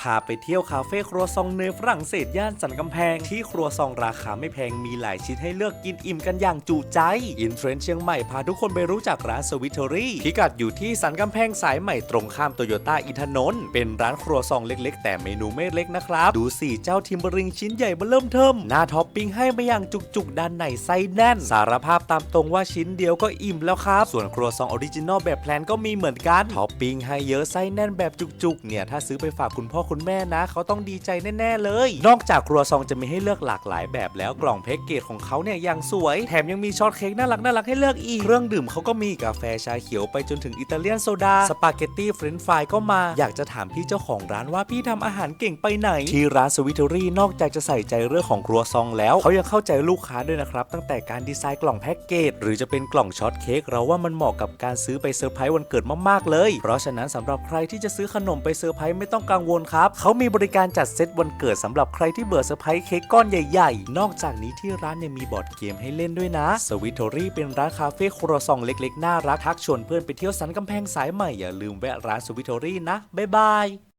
พาไปเที่ยวคาเฟ่ครัวซองเนยฝรั่งเศสย่านสันกำแพง ที่ครัวซองราคาไม่แพงมีหลายชิ้นให้เลือกกินอิ่มกันอย่างจุใจ อินเทรนด์เชียงใหม่พาทุกคนไปรู้จักร้านสวิตเทอรี่พิกัดอยู่ที่สันกำแพงสายใหม่ตรงข้ามโตโยต้าอินทนนท์เป็นร้านครัวซองเล็ก ๆ แต่เมนูไม่เล็กนะครับ ดูสิเจ้าทิมเบอริงชิ้นใหญ่เบ้อเริ่มเทิมหน้าท็อปปิ้งให้มาอย่างจุกๆด้านในไส้แน่น สารภาพตามตรงว่าชิ้นเดียวก็อิ่มแล้วครับส่วนครัวซองออริจินอลแบบแพลนก็มีเหมือนกันท็อปปิ้งให้เยอะไส้แน่นแบบจุกๆเนี่ยถ้าซื้อไปฝากคุณพ่อคุณแม่นะ เขาต้องดีใจแน่ๆเลย นอกจากครัวซองจะมีให้เลือกหลากหลายแบบแล้วกล่องแพ็กเกจของเขาเนี่ยยังสวย แถมยังมีช็อตเค้กน่ารักน่ารักให้เลือกอีก เครื่องดื่มเขาก็มีกาแฟชาเขียวไปจนถึงอิตาเลียนโซดา สปาเกตตี้เฟรนช์ฟรายก็มา อยากจะถามพี่เจ้าของร้านว่าพี่ทำอาหารเก่งไปไหน ที่ร้านสวิตเทอรี่นอกจากจะใส่ใจเรื่องของครัวซองแล้ว เขายังเข้าใจลูกค้าด้วยนะครับ ตั้งแต่การดีไซน์กล่องแพ็กเกจหรือจะเป็นกล่องช็อตเค้กเราว่ามันเหมาะกับการซื้อไปเซอร์ไพรส์วันเกิดมากๆเลย เพราะฉะนั้นสำหรับใครที่จะซื้อขนมไปเซอร์ไพรส์ไม่ต้องกังวลครับเขามีบริการจัดเซตวันเกิดสำหรับใครที่เบื่อเซอร์ไพรส์เค้กก้อนใหญ่ๆ นอกจากนี้ที่ร้านยังมีบอร์ดเกมให้เล่นด้วยนะสวิตเทอรี่เป็นร้านคาเฟ่ครัวซองเล็กๆ น่ารักทักชวนเพื่อนไปเที่ยวสันกำแพงสายใหม่อย่าลืมแวะร้านสวิตเทอรี่นะบ๊ายบาย